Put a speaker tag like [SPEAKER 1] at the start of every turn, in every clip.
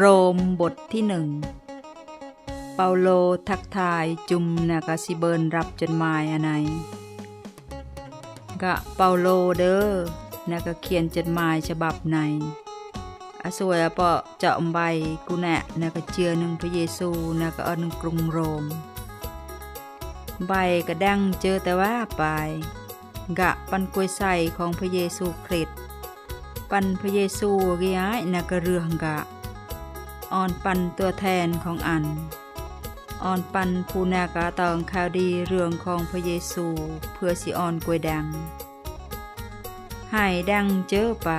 [SPEAKER 1] โรมบทที่หนึ่ง เปาโลทักทายจุมนากาซิเบินรับจดหมายอันไหนกะเปาโลเด้อนากะเขียนจดหมายฉบับในอาสวยอเปาะเจาะใบกุแนะนากะเจือหนึ่งพระเยซูนากะเอนึงกรุงโรม ใบกระดังเจอแต่ว่าไปกะปันกล้วยใส่ของพระเยซูคริสต์ปันพระเยซูกย้ายนากะเรืองกะ อ่อนปันตัวแทนของอันอ่อนปันผู้นากาตองข่าวดีเรื่องของพระเยซู เพื่อสิอ่อนกวยดังให้ดังเจอไป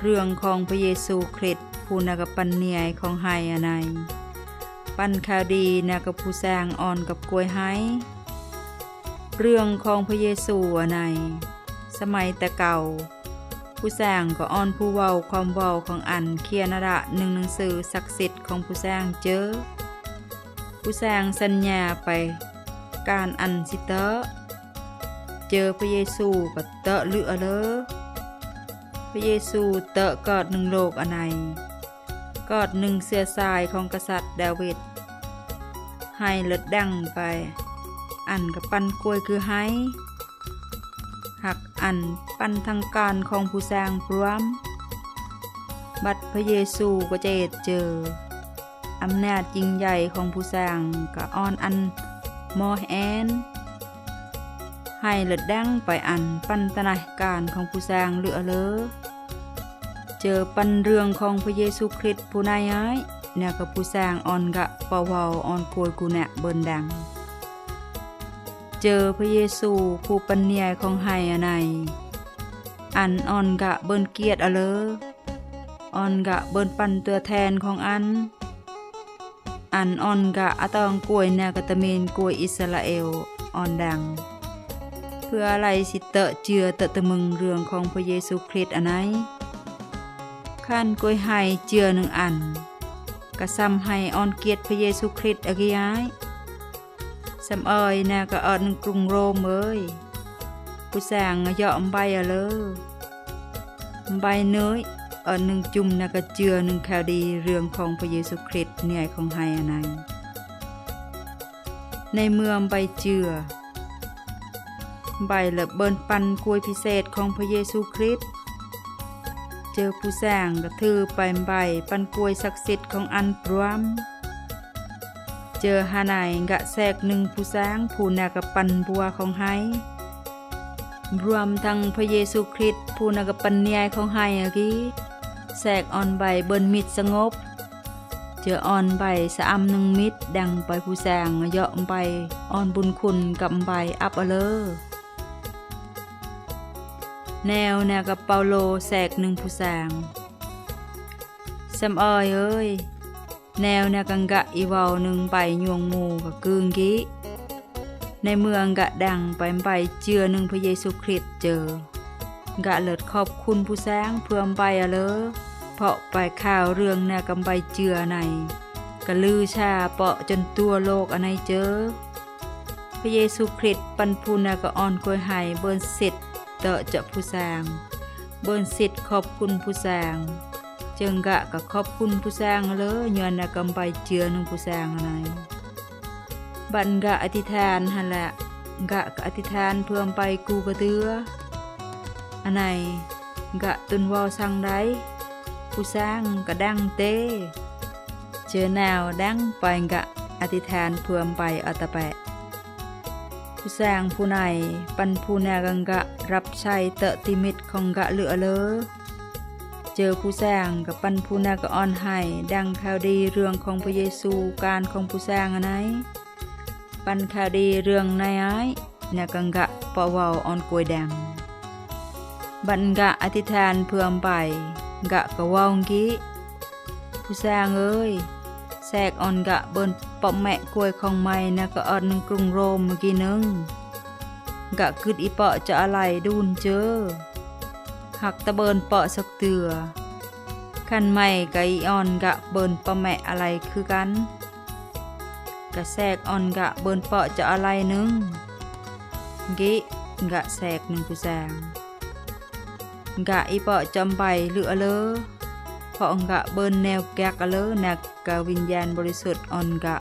[SPEAKER 1] เรื่องของพระเยซูคริสต์ผู้นากปันเนียของไห้อนัยปันข่าวดีนากผู้สร้างอ่อนกับกวยไห้เรื่องของพระเยซูอนัยสมัยแต่เก่า ผู้สร้างก็อ่อนผู้เว้าความเว้าของอันเคียนระหนึ่งหนังสือศักดิ์สิทธิ์ของผู้สร้างเจอ ผู้สร้างสัญญาไป การอันสิเตอเจอพระเยซูก็เตอะเลือเลอพระเยซูเตอะกอดหนึ่งโลกอันไหนกอดหนึ่งเสือสายของกษัตริย์ดาวิดให้เลิดดังไป อันกับปันกล้วยคือให้ อันปันทางการของผู้สร้างพร้อมบัดพระเยซูก็จะเอ็ดเจออำนาจยิ่งใหญ่ของผู้สร้างก็อ่อนอันมอแอนให้เลิดดังไปอันปันตนาการของผู้สร้างเหลือเลอเจอปันเรื่องของพระเยซูคริสต์ผู้นายย้ายเนี่ยกับผู้สร้างอ่อนกะปาวาวอ่อนโกยกูแนะเบินดัง เจอพระเยซูผู้ปันเนียของไห้อไนอันอ่อนกะเบินเกียรติอะเลออ่อนกะเบินปันตัวแทนของอัน อันอ่อนกะอะตองกล้วยแนวกตะเมนกล้วยอิสราเอลอ่อนดัง เพื่ออะไรสิเตอะเจือเตอะตะมึงเรื่องของพระเยซูคริสต์อันไหนขั้นกล้วยไห้เจือหนึ่งอันกะซ้ำให้อ่อนเกียร์พระเยซูคริสต์อะกย้าย สำเอยนวกะเออหนึ่งกรุงโรมเอ้ยผู้สางอะยอมใบอะเลอใบเนยเออหนึ่งจุ่มนากะเจือหนึ่งข่าวดีเรื่องของพระเยซูคริสต์เนี่ยของไฮอันไนในเมืองใบเจือใบลบเบินปันกวยพิเศษของพระเยซูคริสต์เจอผู้สร้างกระถือไปใบปันกวยศักดิ์สิทธิ์ของอันปรวม เจอฮานายกะแทกหนึ่งผู้สร้างผู้นากะปันบัวของไฮรวมทั้งพระเยซูคริสต์ผู้นากะปันเนียของไฮอะกี้แทกอ่อนใบเบินมิดสงบ เจออ่อนใบสะอำหนึ่งมิดดังไปผู้แสงเยาะใบอ่อนบุญคุณกับใบอับอเลอแนวแนวกับเปาโลแสกหนึ่งผู้แสงสำออยเอ้ย แนวแนวกังกะอีวาวหนึ่งใบยวงมูกับกึงกี้ ในเมืองกะดังไปใบเจือหนึ่งพระเยซูคริสต์เจอกะเลิดขอบคุณผู้แสงเพื่อมใบอะเลอเพาะไปข่าวเรื่องแนวกำใบเจือในกะลือชาเปาะจนตัวโลกอันไหนเจอ พระเยซูคริสต์ปันพูนากะอ่อนกวยไห้เบิ้นสิทธิ์เตอะเจะผู้แสงเบิ้นสิทธิ์ขอบคุณผู้แสง จึงกะกะขอบคุณผู้แสงเลยย้อนกำใบเจือหนึงผู้แสงอันไหนบันกะอธิษฐานหั่นแหละกะกะอธิษฐานเพื่อมไปกูกระเตืออันไหนกะตุนวาสั่งได้ผู้สร้างกะดังเต้เจอแนวดังไปกะอธิษฐานเพื่อมไปอัตแปะผู้สร้างผู้ไหนปันผู้แนกังกะรับใช้เตะติมิตของกะเหลือเลอ จอผู้สร้างกับปันผู้นากะอ่อนให้ดังข่าวดีเรื่องของพระเยซูการของผู้สร้างอันไหนปันข่าวดีเรื่องนายอ้ากังกะปะวาวอ่อนกวยแดงบันกะอธิษฐานเพื่อมไปกะกะว่าวงี้ผู้สร้างเอ้ยแทกอ่อนกะเบินปอมแม่กลวยของไม่นะกะอ่อนกรุงโรมเมื่อกี้นึงกะกึดอีเปาะจะอะไรดูนเจอหักตะเบินเปาะสักเตือ คันไม่กะอีอ่อนกะเบินปอมแม่อะไรคือกันกะแทกอ่อนกะเบินเปาะจะอะไรนึงกิกะแทกหนึ่งผู้แสงกะอีเปาะจำใบเหลือเลอราะองกะเบินแนวแกกะเลอนักกะวิญญาณบริสุทธิ์ออนกะ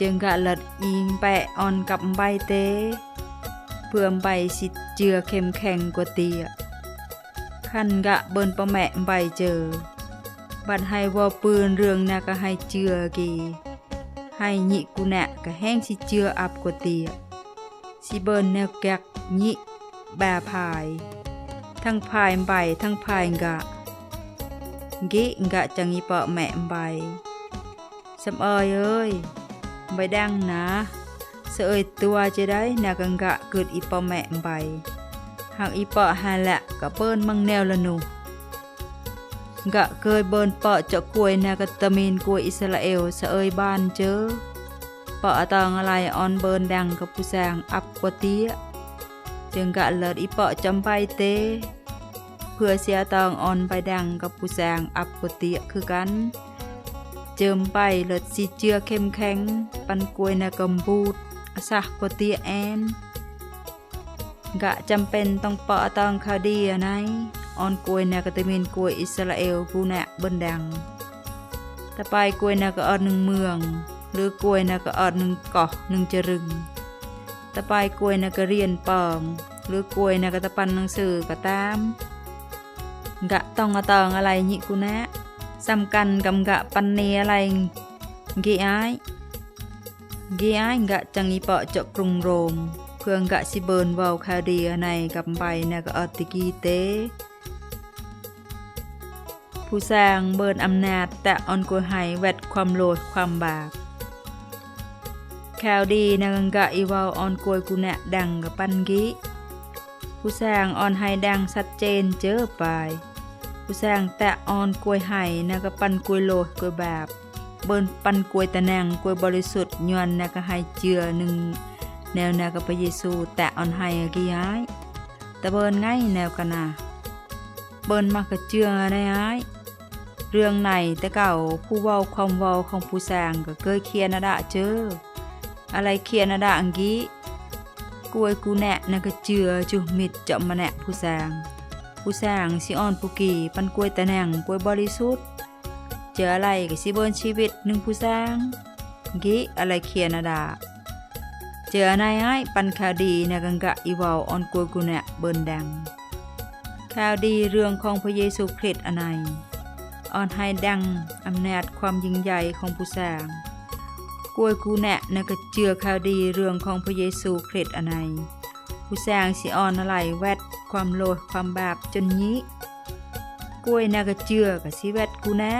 [SPEAKER 1] จึงกะหลัดอิงแปะออนกับใบเตเพื่อใบสิเจือเข้มแข็งกว่าเตีย คันกะเบินประแมะใบเจอ บัดให้ว่าปืนเรื่องนากะให้เจือกีให้หญิกุแนะกะแห้งสิเจืออับกว่าเตียสิเบินแนวแกกหญิแบพายทั้งพายใบทั้งพากะกิงอีเปาะแม่อยเอ้ยใบดังนะเสเอยตัวจะได้นาแหาละกะเปิ้นมังแนวละนูกะเคยเบินเปาะเจาะกล้วยนากะตะมีนกล้วยอิสราเอลเสเอยบ้านเจอเปาะตองอะไรออนเบินดังกับผู้แสงอับกว่าเตี้ยจึงกะเลิศอีเปาะจำไปเตเพื่อเสียตองอ่อนไปดังกับผู้แสงอับกวติคือกันเจิมไปเลิดสิเจือเข้มแข็งปันกวยนากำบูดอสักกติแอน กะจำเป็นต้องเปาะตองคาดีไนอ่อนกวยนากตะมินกวยอิสราเอลผู้แนะเบิ่นดังแต่ไปกวยนากออดหนึ่งเมือง หรือกวยนากออดหนึ่งเกาะหนึ่งจรึงแต่ไปกวยนากเรียนปองหรือกวยนากตะปันหนังสือก็ตามกะต้องอะตองอะไรญิกูนะสำคัญกับกะปันเนอะไรเกีอ้ายกีอ้ยกะจังอีเปาะเจาะกรุงโรม เพื่องกะสิเบินเว้าคาเดียในกับใบนะกะอติกีเต ผู้สร้างเบินอำนาจแต่ออนกวยให้แวดความโลดความบาปแควดีนะกังกะอีวาออนกวยกูแนะดังกับปันกิผู้สร้างออนไฮดังชัดเจนเจอไปผู้สร้างแตะออนกลวยไห่นะก็ปันกลวยโลดกลวยแบบ เบิ้นปันกลวยตะแนงกลวยบริสุทธิ์ยอนนะก็ให้เจือหนึ่ง แนวนะก็พระเยซูแตะออนไฮกี่ย้ายแต่เบิ้นไงแนวกันนะเบินมากกะเจือในย้ายเรื่องไหนแต่เก่าผู้เว้าความเว้าของผู้สร้างก็เคยเคียนะดะเจอ อะไรเคียนะดะอังกี้กวยกูแนะนะก็เจือจุมิดจะมมาแนะผู้สร้างผู้สร้างสิอ่อนผู้กี่ปันกวยตะแหน่งกวยบริสุทธิ์เจออะไรก็สิเบินชีวิตหนึ่งผู้สร้างกิอะไรเคียนาดา เจออนายไอ้ปันข่าวดีนะกังกะอีวาวออนกล้วยกูแนะเบินดังข่าวดีเรื่องของพระเยซูคริสต์อันไหนออนให้ดังอำนาจความยิ่งใหญ่ของผู้สร้างกวยกูแนะนะก็เจือข่าวดีเรื่องของพระเยซูคริสต์อันไหนผู้สร้างสิออนอะไรแวดความโลดความบาปจนนี้กวยนากะเจือกับสิแวดกูแนะ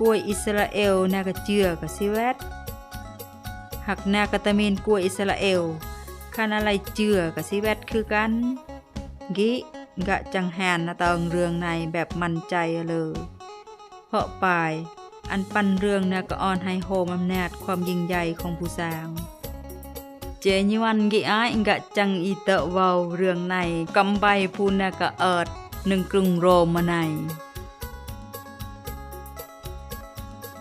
[SPEAKER 1] กวยอิสราเอลนากะเจือกับสิแวด หักนากะตะเมนกล้วอิสราเอลคันอะไรเจือกับสิแวดคือกัน กิกะจังแหนนะตองเรืองในแบบมันใจเลย เพราะปลาย อันปันเรื่องนากะออนให้โฮมอำนาจความยิ่งใหญ่ของผู้สร้าง เจญิวันกิอ้ายกะจังอีเตะเวาเรื่องในกำใบพูนากะเอิดหนึ่งกรุงโรมมาใน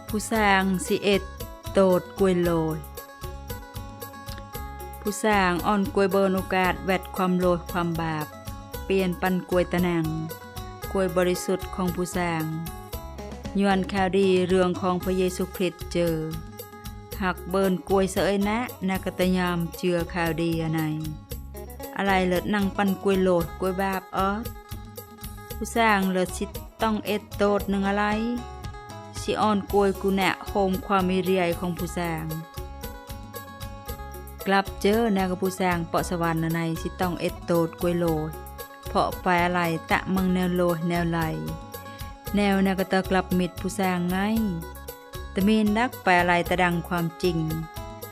[SPEAKER 1] ผู้สร้างสิเอ็ดโตดกวยโลย ผู้สร้างอ่อนกวยเบินโอกาสแวดความโลดความบาป เปลี่ยนปันกวยตะนังกวยบริสุทธิ์ของผู้สร้างยวนข่าวดีเรื่องของพระเยซูคริสต์เจอ หักเบินกวยเสยนะนากตยามเจือข่าวดีอันไหนอะไรเลิศนั่งปันกวยโหลดกวยบาปออผู้สร้างเลิศสิต้องเอ็ดโตดหนึ่งอะไรสิอ่อนกวยกูแนะโฮมความมีเรียของผู้สร้าง กลับเจอแนวกบผู้สร้างเปาะสวรรค์ในสิตองเอ็ดโตดกวยโลเพาะไปอะไรตะมังแนวโลแนวไหล แนวนวก็ตะกลับมิดผู้สร้างไงตะมีนดักไปอะไรตะดังความจริง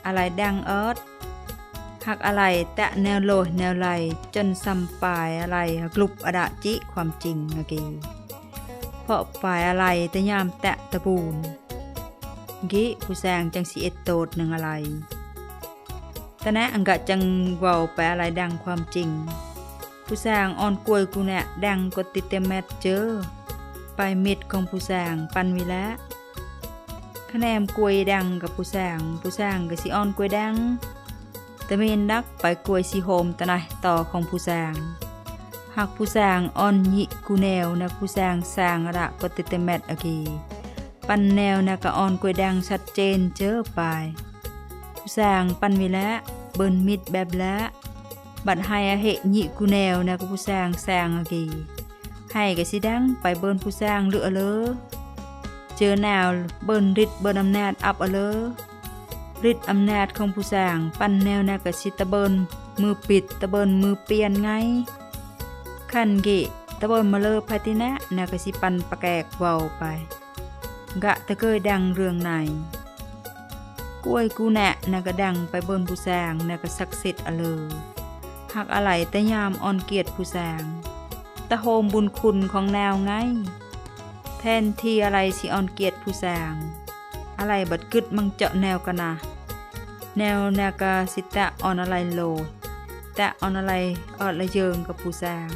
[SPEAKER 1] อะไรดังเอิร์ดหักอะไรแตะแนวโลแนวไหลจนซ้ำปายอะไรกลุบอดะจิความจริงเมื่อกี้เพาะปายอะไรแต่ยามแตะตะปูนกิผู้แสงจังสีเอ็ดโตดหนึ่งอะไร ต่นะอังกะจังว้าไปอะไรดังความจริง ผู้สร้างอ่อนกลวยกูแนะดังกดติดเต็มแมทเจอ ไปมิดของผู้สร้างปันวิละคะแนนกลวยดังกับผู้สร้าง ผู้สร้างก็สิอ่อนกลวยดังตะเมนดักไปกลวยสีโฮมตะไนต่อของผู้สร้าง หากผู้สร้างอ่อนยิกูแนวนะผู้สร้างสร้างระก็ติเตแมตอกีปันแนวนะก็อ่อนกวยดังชัดเจนเจอไป ผู้สร้างปันวิและเบิ่นมิดแบบและบัดให้อเหยิกูแนวนะก็ผู้สร้างสร้างอกีให้ก็สิดังไปเบิ่นผู้สร้างเหลือเลอเจอแนวเบิ่นฤทธิ์เบิ่นอำนาจอับเอาเลอฤทธิ์อำนาจของผู้สร้างปันแนวนะก็สิตะเบิ่นมือปิดตะเบิ่นมือเปลี่ยนไงคันกิตะบนมาเลอพาตินะนาก็สิปันปะแกกเว้าไป กะตะเกยดังเรื่องไหน กล้วยกูแนะนาก็ดังไปเบิ่นผู้แสงนาก็ศักดิ์สิทธิ์อเลอหักอะไรแต่ยามอ่อนเกียรติผู้แสงตะโฮมบุญคุณของแนวไง แทนที่อะไรสิอ่อนเกียรติผู้แสงอะไรบัดกึดมังเจาะแนวกันนะแนวแนวกาสิตะอ่อนอะไรโลแต่อ่อนอะไรอ่อนละเยิงกับผู้แสง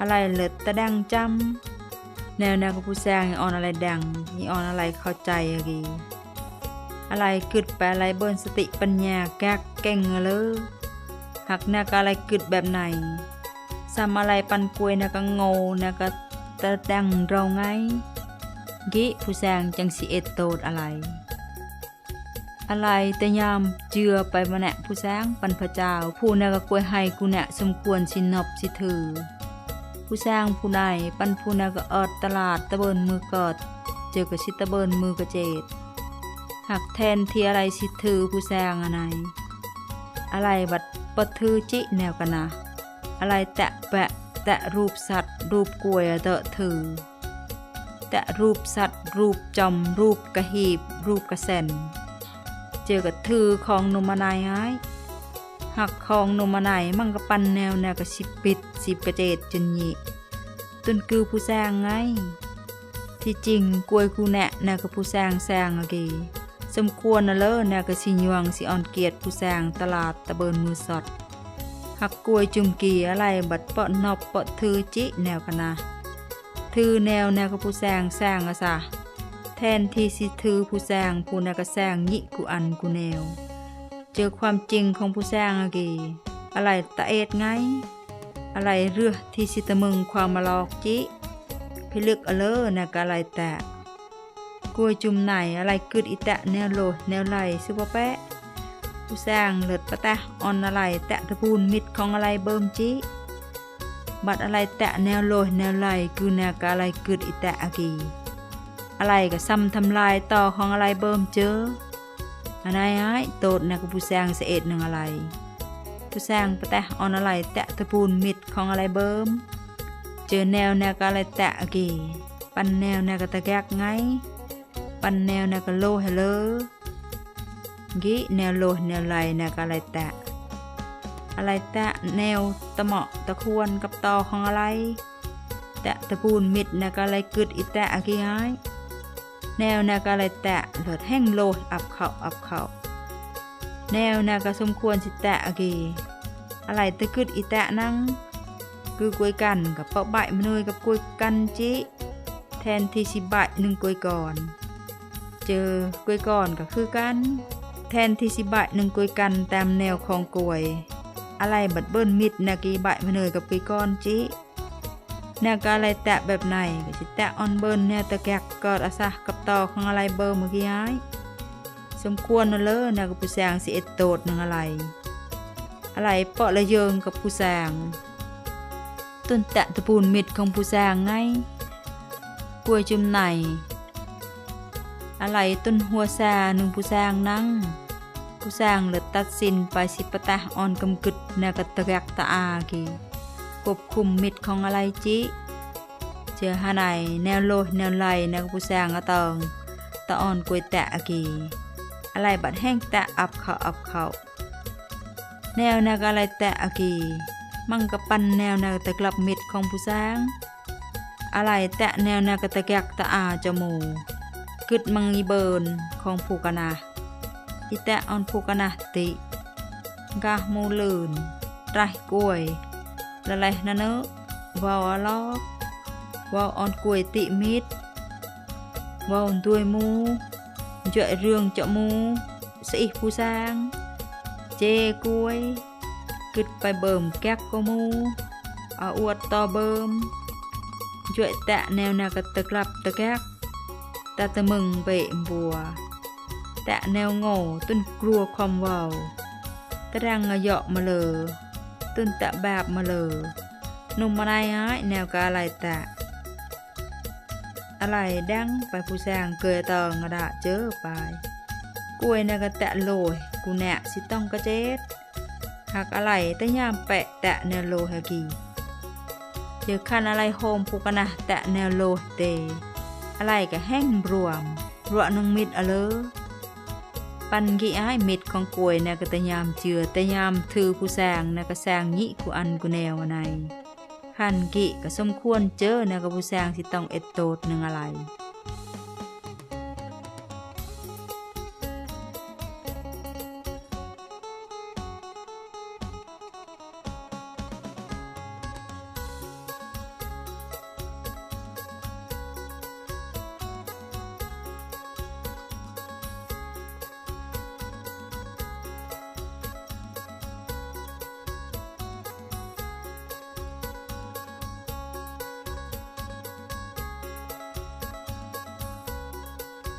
[SPEAKER 1] อะไรเลิศตะดังจำแนวแนวกับผู้แซงอ่อนอะไรดังนี่อ่อนอะไรเข้าใจอะกี อะไรกึดไปอะไรเบิ้นสติปัญญาแกกเก่งเลยหักนวกอะไรกึดแบบไหนซ้ำอะไรปันกวยนวก็โงนวก็ตะดังเราไงกิผู้แซงจังสิเอดโตดอะไร อะไรแต่ยามเจือไปมาแนะผู้แซงปันพระเจ้า ผู้นวก็กวยให้กูแนะสมควรสินบสิถือ ผู้สร้างผู้ใดปันผู้นาก็ออดตลาดตะเบินมือกอดเจอกับชิตะเบินมือกระเจด หักแทนทีอะไรสิถือผู้สร้างอะไรอะไรบัดปะถือจิแนวกันนะอะไรแตะแปะแตะรูปสัตว์ รูปกลวยเตอะถือ แตะรูปสัตว์ รูปจอมรูปกระหีบ รูปกระแสนเจอกับถือของหนุมนายไอ้หักของนุมไหนมั่งกะปันแนวแนวกระสิปิดสิบกระเจดจนหยิจนคือผู้แซงไงที่จริงกวยกูแนะแนวกะผู้แซงแซงอะกี สมควรนะเลอแนวกะสิยวงสิอ่อนเกียรติผู้แซงตลาดตะเบินมือสด หักกวยจุมกีอะไรบัดเปาะนอบเปาะถือจิแนวกันนะถือแนวแนวกะผู้แซงแซงอะซะแทนที่สิถือผู้แซงผู้แนวกะแซงยิกูอันกูแนว เจอความจริงของผู้สร้างอะกีอะไรตะเอ็ดไง อะไรเรือที่สิตะมึงความมาลอกจิพิลึกอเลอนะกะอะไรแตะ กล้วยจุ่มไหนอะไรกึดอีแตะแนวโลแนวไหลซุปแปะผู้สร้างเลิดปะแตะออนอะไรแตะตะพูนมิดของอะไรเบิ่มจิบัดอะไรแตะแนวโลแนวไหลคือแนวกะอะไรกึดอีแตะอะกีอะไรก็ซ้ำทำลายต่อของอะไรเบิ่มเจออันไหนไอ้โตดนะก็ผู้แซงเสเอ็ดหนึ่งอะไรผู้แซงปะแตะออนอะไรแตะตะปูนมิดของอะไรเบิ่มเจอแนวแนวก็อะไรแตะอะกีปันแนวแนวก็ตะแกกไง ปันแนวนวก็โลให้เลกิแนวโลแนวไหลนวก็อะไรแตะอะไรแตะแนวตะเหมาะตะควรกับตอของอะไร แตะตะปูนมิดนวก็อะไรกึดอีแตะอะกีไอ้แนวนากอะไรแตะเลิดแห้งโลดอับเขาอับเขาแนวนากสมควรสิแตะอะกีอะไรตะกึดอีแตะนั่งคือกล้วยกันกับเปาะใบมะเนยกับกล้วยกันจิแทนที่สิใบหนึ่งกล้วยก่อน เจอกล้วยก่อนก็คือกันแทนที่สิใบหนึ่งกล้วยกันตามแนวของกล้วย อะไรบัดเบิ้ลมิดนากีใบมะเนยกับกล้วยก้อนจิแนวกอะไรแตะแบบไหนก็สิแตะออนเบิร์นแนวตะแกกกอดอาซะกับต่อของอะไรเบอร์เมื่อกี้ย้สมควรนะเลยแนวกับผู้แสงสิเอ็ดโตดหนึ่งอะไร อะไรเปาะละเยิงกับผู้แสงต้นแตะตะปูนมิดของผู้แสงไงกล้วยจุ่มไหน อะไรต้นหัวแซหนึ่งผู้แสงนั่งผู้แสงเลยตัดสินไปสิปะตะออนกำกึดนวกับตะแกกตะอากีควบคุมมิดของอะไรจิเจอหาไหนแนวโลแนวไหลแนวผู้แซงอะตองตะอ่อนกวยแตะอากีอะไรบัดแห้งแตะอับเขาอับเขาแนวแนวอะไรแตะอากีมั่งกะปันแนวแนวตะกลับมิดของผู้แซงอะไรแตะแนวนวกตะแกกตะอาจมูก គិតមងីបឺនខងភូកណាអ៊ីតាអនភូកណាតិកាមូលឿនរ៉ៃគួយលលេះណឺវ៉ោឡោវ៉ោអនគួយតិមីតវ៉ោអនទួយមូជក់រឿងចក់មូស្អ៊ីពូសាងជេគួយគិតបែបើមកាក់កូមូអួតតបើមជក់តាក់ណែវណាកទឹកក្លាប់តកាក់ แต่ตะแนวนาตะมึงเบะบัว แตะแนวโง่ต้นกลัวความเวาตะรังเหยาะมาเลยต้นตะแบบมาเลยหนุ่มอะไรฮะแนวกะอะไรแตะ อะไรดังไปผู้แซงเกยตองกระดาเจอไปกล้วยน่ะก็แตะโลยกูแนะสิต้องกระเจ็ดหากอะไรต่ยามแปะแตะแนวโลฮกีเดี๋ยวคันอะไรโฮมผูกกันนะแตะแนวโลเต อะไรก็แห้งรวมรัวนึงมิดอะเลอปันกี่อ้ายมิดของกวยนะก็ต่ยามเจือต่ยามถือผู้แซงนะก็แซงยิกูอันกูแนวอันในคันกิก็สมควรเจอนะก็ผู้แซงที่ต้องเอ็ดโตดหนึ่งอะไร